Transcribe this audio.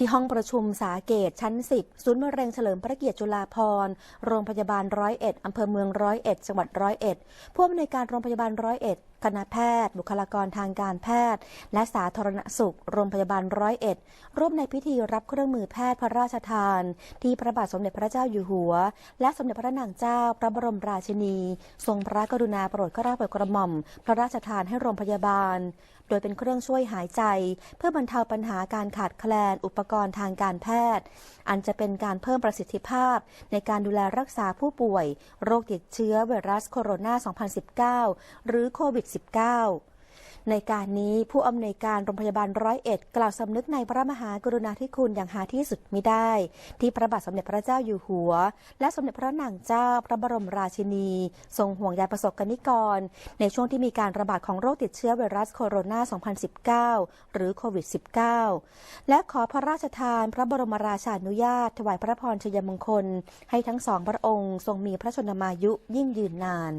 ที่ห้องประชุมสาเกตชั้น 10 ศูนย์มะเร็งเฉลิมพระเกียรติจุฬาภรโรงพยาบาลร้อยเอ็ดอำเภอเมืองร้อยเอ็ดจังหวัดร้อยเอ็ดผู้อำนวยการโรงพยาบาลร้อยเอ็ดคณะแพทย์ บุคลากรทางการแพทย์ และสาธารณสุข โรงพยาบาลร้อยเอ็ด ร่วมในพิธีรับเครื่องมือแพทย์พระราชทาน ที่พระบาทสมเด็จพระเจ้าอยู่หัว และสมเด็จพระนางเจ้า พระบรมราชินี ทรงพระกรุณาโปรดเกล้าโปรดกระหม่อม พระราชทานให้โรงพยาบาล โดยเป็นเครื่องช่วยหายใจ เพื่อบรรเทาปัญหาการขาดแคลนอุปกรณ์ทางการแพทย์ อันจะเป็นการเพิ่มประสิทธิภาพ ในการดูแลรักษาผู้ป่วย โรคติดเชื้อไวรัสโคโรนา 2019 หรือโควิด -19 ในการนี้ผู้อำนวยการโรงพยาบาลร้อยเอ็ดกล่าวสำนึกในพระมหากรุณาธิคุณอย่างหาที่สุดมิได้ ที่พระบาทสมเด็จพระเจ้าอยู่หัว และสมเด็จพระนางเจ้าพระบรมราชินี ทรงห่วงใยประสบกนิกร ในช่วงที่มีการระบาดของโรคติดเชื้อไวรัสโคโรนา 2019 หรือโควิด -19 และขอพระราชทานพระบรมราชานุญาต ถวายพระพรชัยมงคล ให้ทั้งสองพระองค์ทรงมีพระชนมายุยิ่งยืนนาน